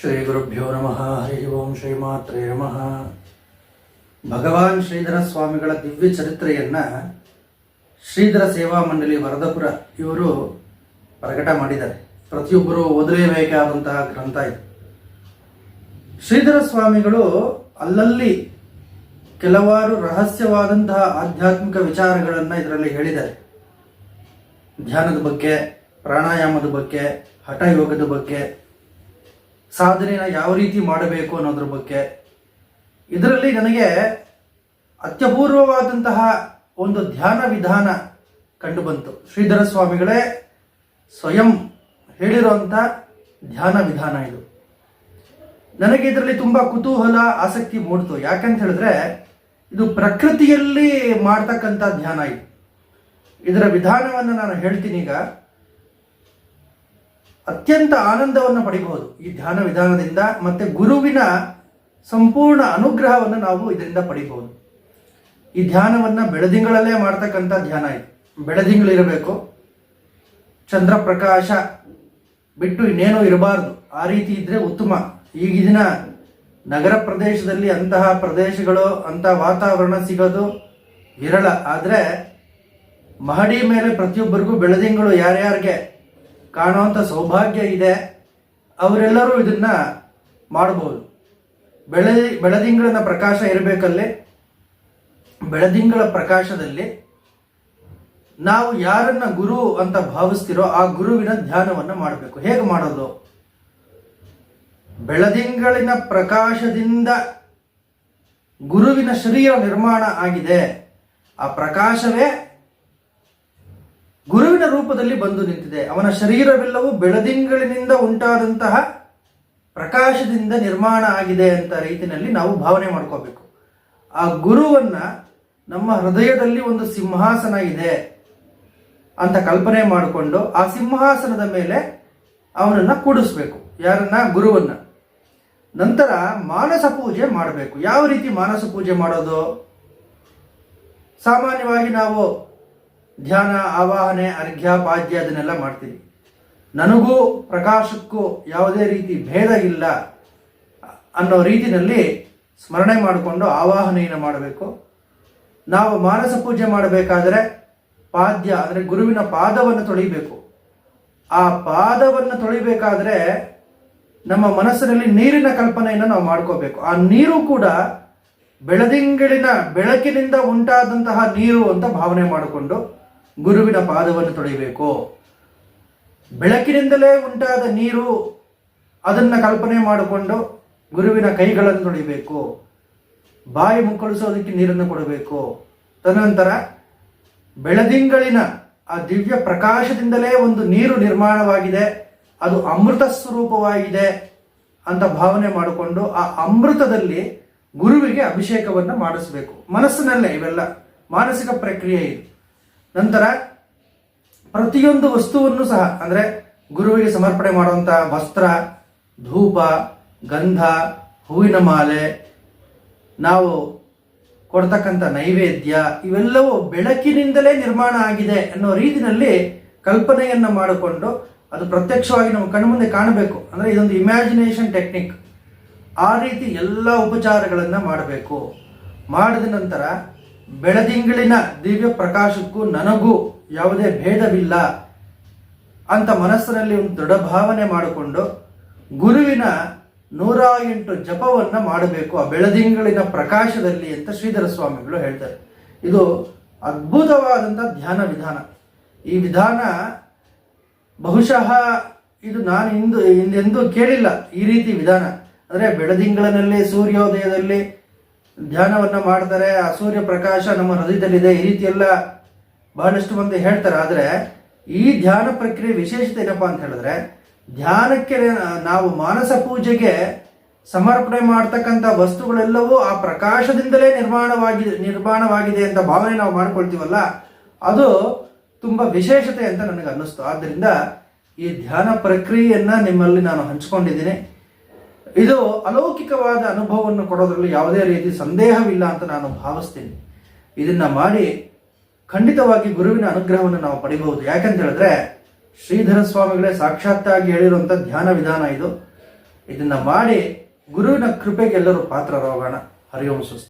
ಶ್ರೀ ಗುರುಭ್ಯೋ ನಮಃ. ಹರಿ ಓಂ ಶ್ರೀಮಾತ್ರೇ ನಮಃ. ಭಗವಾನ್ ಶ್ರೀಧರ ಸ್ವಾಮಿಗಳ ದಿವ್ಯ ಚರಿತ್ರೆಯನ್ನ ಶ್ರೀಧರ ಸೇವಾ ಮಂಡಳಿ ವರದಪುರ ಇವರು ಪ್ರಕಟ ಮಾಡಿದ್ದಾರೆ. ಪ್ರತಿಯೊಬ್ಬರು ಓದಲೇಬೇಕಾದಂತಹ ಗ್ರಂಥ ಇದು. ಶ್ರೀಧರ ಸ್ವಾಮಿಗಳು ಅಲ್ಲಲ್ಲಿ ಕೆಲವಾರು ರಹಸ್ಯವಾದಂತಹ ಆಧ್ಯಾತ್ಮಿಕ ವಿಚಾರಗಳನ್ನು ಇದರಲ್ಲಿ ಹೇಳಿದ್ದಾರೆ. ಧ್ಯಾನದ ಬಗ್ಗೆ, ಪ್ರಾಣಾಯಾಮದ ಬಗ್ಗೆ, ಹಠಯೋಗದ ಬಗ್ಗೆ ಸಾಧನೆನ ಯಾವ ರೀತಿ ಮಾಡಬೇಕು ಅನ್ನೋದ್ರ ಬಗ್ಗೆ. ಇದರಲ್ಲಿ ನನಗೆ ಅತ್ಯಪೂರ್ವವಾದಂತಹ ಒಂದು ಧ್ಯಾನ ವಿಧಾನ ಕಂಡುಬಂತು ಶ್ರೀಧರ ಸ್ವಾಮಿಗಳೇ, ಸ್ವಯಂ ಹೇಳಿರುವಂಥ ಧ್ಯಾನ ವಿಧಾನ ಇದು. ನನಗೆ ಇದರಲ್ಲಿ ತುಂಬಾ ಕುತೂಹಲ, ಆಸಕ್ತಿ ಮೂಡ್ತು. ಯಾಕಂತ ಹೇಳಿದ್ರೆ, ಇದು ಪ್ರಕೃತಿಯಲ್ಲಿ ಮಾಡ್ತಕ್ಕಂಥ ಧ್ಯಾನ ಇದು. ಇದರ ವಿಧಾನವನ್ನು ನಾನು ಹೇಳ್ತೀನಿ ಈಗ. ಅತ್ಯಂತ ಆನಂದವನ್ನು ಪಡಿಬಹುದು. ಈ ಧ್ಯಾನ ವಿಧಾನದಿಂದ ಮತ್ತೆ ಗುರುವಿನ ಸಂಪೂರ್ಣ ಅನುಗ್ರಹವನ್ನು ನಾವು ಇದರಿಂದ ಪಡಿಬಹುದು. ಈ ಧ್ಯಾನವನ್ನ ಬೆಳದಿಂಗಳಲ್ಲೇ ಮಾಡ್ತಕ್ಕಂಥ ಧ್ಯಾನ ಇದು. ಬೆಳದಿಂಗಳಿರಬೇಕು ಚಂದ್ರ ಪ್ರಕಾಶ ಬಿಟ್ಟು ಇನ್ನೇನೂ ಇರಬಾರ್ದು. ಆ ರೀತಿ ಇದ್ರೆ ಉತ್ತಮ. ಈಗಿನ ನಗರ ಪ್ರದೇಶದಲ್ಲಿ ಅಂತಹ ಪ್ರದೇಶಗಳು ಅಂತಹ ವಾತಾವರಣ ಸಿಗೋದು ವಿರಳ. ಆದರೆ ಮಹಡಿ ಮೇಲೆ ಪ್ರತಿಯೊಬ್ಬರಿಗೂ ಬೆಳದಿಂಗಳು ಯಾರ್ಯಾರಿಗೆ ಕಾಣುವಂಥ ಸೌಭಾಗ್ಯ ಇದೆ. ಅವರೆಲ್ಲರೂ ಇದನ್ನ ಮಾಡಬಹುದು. ಬೆಳೆ ಬೆಳದಿಂಗಳನ ಪ್ರಕಾಶ ಇರಬೇಕಲ್ಲಿ. ಬೆಳದಿಂಗಳ ಪ್ರಕಾಶದಲ್ಲಿ ನಾವು ಯಾರನ್ನ ಗುರು ಅಂತ ಭಾವಿಸ್ತಿರೋ ಆ ಗುರುವಿನ ಧ್ಯಾನವನ್ನು ಮಾಡಬೇಕು. ಹೇಗೆ ಮಾಡೋದು? ಬೆಳದಿಂಗಳಿನ ಪ್ರಕಾಶದಿಂದ ಗುರುವಿನ ಶರೀರ ನಿರ್ಮಾಣ ಆಗಿದೆ. ಆ ಪ್ರಕಾಶವೇ ಗುರುವಿನ ರೂಪದಲ್ಲಿ ಬಂದು ನಿಂತಿದೆ. ಅವನ ಶರೀರವೆಲ್ಲವೂ ಬೆಳದಿಂಗಳಿನಿಂದ ಉಂಟಾದಂತಹ ಪ್ರಕಾಶದಿಂದ ನಿರ್ಮಾಣ ಆಗಿದೆ ಅಂತ ರೀತಿಯಲ್ಲಿ ನಾವು ಭಾವನೆ ಮಾಡ್ಕೋಬೇಕು. ಆ ಗುರುವನ್ನ ನಮ್ಮ ಹೃದಯದಲ್ಲಿ ಒಂದು ಸಿಂಹಾಸನ ಇದೆ ಅಂತ ಕಲ್ಪನೆ ಮಾಡಿಕೊಂಡು ಆ ಸಿಂಹಾಸನದ ಮೇಲೆ ಅವನನ್ನ ಕೂಡಿಸ್ಬೇಕು. ಯಾರನ್ನ? ಗುರುವನ್ನ. ನಂತರ ಮಾನಸ ಪೂಜೆ ಮಾಡಬೇಕು. ಯಾವ ರೀತಿ ಮಾನಸ ಪೂಜೆ ಮಾಡೋದು? ಸಾಮಾನ್ಯವಾಗಿ ನಾವು ಧ್ಯಾನ, ಆವಾಹನೆ, ಅರ್ಘ್ಯ, ಪಾದ್ಯ ಅದನ್ನೆಲ್ಲ ಮಾಡ್ತೀನಿ ನನಗೂ ಪ್ರಕಾಶಕ್ಕೂ ಯಾವುದೇ ರೀತಿ ಭೇದ ಇಲ್ಲ ಅನ್ನೋ ರೀತಿಯಲ್ಲಿ ಸ್ಮರಣೆ ಮಾಡಿಕೊಂಡು ಆವಾಹನೆಯನ್ನು ಮಾಡಬೇಕು. ನಾವು ಮಾನಸ ಪೂಜೆ ಮಾಡಬೇಕಾದರೆ ಪಾದ್ಯ ಅಂದರೆ ಗುರುವಿನ ಪಾದವನ್ನು ತೊಳಿಬೇಕು. ಆ ಪಾದವನ್ನು ತೊಳಿಬೇಕಾದ್ರೆ ನಮ್ಮ ಮನಸ್ಸಿನಲ್ಲಿ ನೀರಿನ ಕಲ್ಪನೆಯನ್ನು ನಾವು ಮಾಡ್ಕೋಬೇಕು. ಆ ನೀರು ಕೂಡ ಬೆಳದಿಂಗಳಿನ ಬೆಳಕಿನಿಂದ ಉಂಟಾದಂತಹ ನೀರು ಅಂತ ಭಾವನೆ ಮಾಡಿಕೊಂಡು ಗುರುವಿನ ಪಾದವನ್ನು ತೊಳಿಬೇಕು ಬೆಳಕಿನಿಂದಲೇ ಉಂಟಾದ ನೀರು ಅದನ್ನು ಕಲ್ಪನೆ ಮಾಡಿಕೊಂಡು ಗುರುವಿನ ಕೈಗಳನ್ನು ತೊಳಿಬೇಕು. ಬಾಯಿ ಮುಕ್ಕಳಿಸೋದಕ್ಕೆ ನೀರನ್ನು ಕೊಡಬೇಕು. ತದನಂತರ ಬೆಳದಿಂಗಳಿನ ಆ ದಿವ್ಯ ಪ್ರಕಾಶದಿಂದಲೇ ಒಂದು ನೀರು ನಿರ್ಮಾಣವಾಗಿದೆ. ಅದು ಅಮೃತ ಸ್ವರೂಪವಾಗಿದೆ ಅಂತ ಭಾವನೆ ಮಾಡಿಕೊಂಡು ಆ ಅಮೃತದಲ್ಲಿ ಗುರುವಿಗೆ ಅಭಿಷೇಕವನ್ನು ಮಾಡಿಸಬೇಕು. ಮನಸ್ಸಿನಲ್ಲೇ ಇವೆಲ್ಲ ಮಾನಸಿಕ ಪ್ರಕ್ರಿಯೆ ಇದು. ನಂತರ ಪ್ರತಿಯೊಂದು ವಸ್ತುವನ್ನು ಸಹ, ಅಂದ್ರೆ ಗುರುವಿಗೆ ಸಮರ್ಪಣೆ ಮಾಡುವಂತ ವಸ್ತ್ರ, ಧೂಪ, ಗಂಧ, ಹೂವಿನ ಮಾಲೆ, ನಾವು ಕೊಡ್ತಕ್ಕಂಥ ನೈವೇದ್ಯ, ಇವೆಲ್ಲವೂ ಬೆಳಕಿನಿಂದಲೇ ನಿರ್ಮಾಣ ಆಗಿದೆ ಅನ್ನೋ ರೀತಿಯಲ್ಲಿ ಕಲ್ಪನೆಯನ್ನ ಮಾಡಿಕೊಂಡು ಅದು ಪ್ರತ್ಯಕ್ಷವಾಗಿ ನಮ್ಮ ಕಣ್ಮುಂದೆ ಕಾಣಬೇಕು. ಅಂದ್ರೆ ಇದೊಂದು ಇಮ್ಯಾಜಿನೇಷನ್ ಟೆಕ್ನಿಕ್ ಆ ರೀತಿ ಎಲ್ಲ ಉಪಚಾರಗಳನ್ನ ಮಾಡಬೇಕು. ಮಾಡಿದ ನಂತರ ಬೆಳದಿಂಗಳಿನ ದಿವ್ಯ ಪ್ರಕಾಶಕ್ಕೂ ನನಗೂ ಯಾವುದೇ ಭೇದವಿಲ್ಲ ಅಂತ ಮನಸ್ಸಿನಲ್ಲಿ ಒಂದು ದೃಢ ಭಾವನೆ ಮಾಡಿಕೊಂಡು ಗುರುವಿನ ನೂರ ಎಂಟು ಜಪವನ್ನು ಮಾಡಬೇಕು ಆ ಬೆಳದಿಂಗಳಿನ ಪ್ರಕಾಶದಲ್ಲಿ ಅಂತ ಶ್ರೀಧರ ಸ್ವಾಮಿಗಳು ಹೇಳ್ತಾರೆ. ಇದು ಅದ್ಭುತವಾದಂಥ ಧ್ಯಾನ ವಿಧಾನ. ಈ ವಿಧಾನ ಬಹುಶಃ ಇದು ನಾನು ಇಂದು ಹಿಂದೆಂದೂ ಕೇಳಿಲ್ಲ ಈ ರೀತಿ ವಿಧಾನ. ಅಂದರೆ ಬೆಳದಿಂಗಳಲ್ಲಿ ಸೂರ್ಯೋದಯದಲ್ಲಿ ಧ್ಯಾನವನ್ನ ಮಾಡ್ತಾರೆ ಆ ಸೂರ್ಯ ಪ್ರಕಾಶ ನಮ್ಮ ಹೃದಯದಲ್ಲಿದೆ. ಈ ರೀತಿ ಎಲ್ಲ ಬಹಳಷ್ಟು ಮಂದಿ ಹೇಳ್ತಾರೆ. ಆದರೆ ಈ ಧ್ಯಾನ ಪ್ರಕ್ರಿಯೆ ವಿಶೇಷತೆ ಏನಪ್ಪಾ ಅಂತ ಹೇಳಿದ್ರೆ, ಧ್ಯಾನಕ್ಕೆ ನಾವು ಮಾನಸ ಪೂಜೆಗೆ ಸಮರ್ಪಣೆ ಮಾಡ್ತಕ್ಕಂಥ ವಸ್ತುಗಳೆಲ್ಲವೂ ಆ ಪ್ರಕಾಶದಿಂದಲೇ ನಿರ್ಮಾಣವಾಗಿದೆ ನಿರ್ಮಾಣವಾಗಿದೆ ಅಂತ ಭಾವನೆ ನಾವು ಮಾಡ್ಕೊಳ್ತೀವಲ್ಲ, ಅದು ತುಂಬಾ ವಿಶೇಷತೆ ಅಂತ ನನಗೆ ಅನ್ನಿಸ್ತು. ಆದ್ದರಿಂದ ಈ ಧ್ಯಾನ ಪ್ರಕ್ರಿಯೆಯನ್ನು ನಿಮ್ಮಲ್ಲಿ ನಾನು ಹಂಚ್ಕೊಂಡಿದ್ದೀನಿ. ಇದು ಅಲೌಕಿಕವಾದ ಅನುಭವವನ್ನು ಕೊಡೋದ್ರಲ್ಲಿ ಯಾವುದೇ ರೀತಿ ಸಂದೇಹವಿಲ್ಲ ಅಂತ ನಾನು ಭಾವಿಸ್ತೀನಿ. ಇದನ್ನ ಮಾಡಿ ಖಂಡಿತವಾಗಿ ಗುರುವಿನ ಅನುಗ್ರಹವನ್ನು ನಾವು ಪಡಿಬಹುದು. ಯಾಕಂತ ಹೇಳಿದ್ರೆ ಶ್ರೀಧರ ಸ್ವಾಮಿಗಳೇ ಸಾಕ್ಷಾತ್ತಾಗಿ ಹೇಳಿರುವಂಥ ಧ್ಯಾನ ವಿಧಾನ ಇದು. ಇದನ್ನ ಮಾಡಿ ಗುರುವಿನ ಕೃಪೆಗೆ ಎಲ್ಲರೂ ಪಾತ್ರರಾಗೋಣ. ಹರಿ ಓಂ ಸ್ವಸ್ತಿ.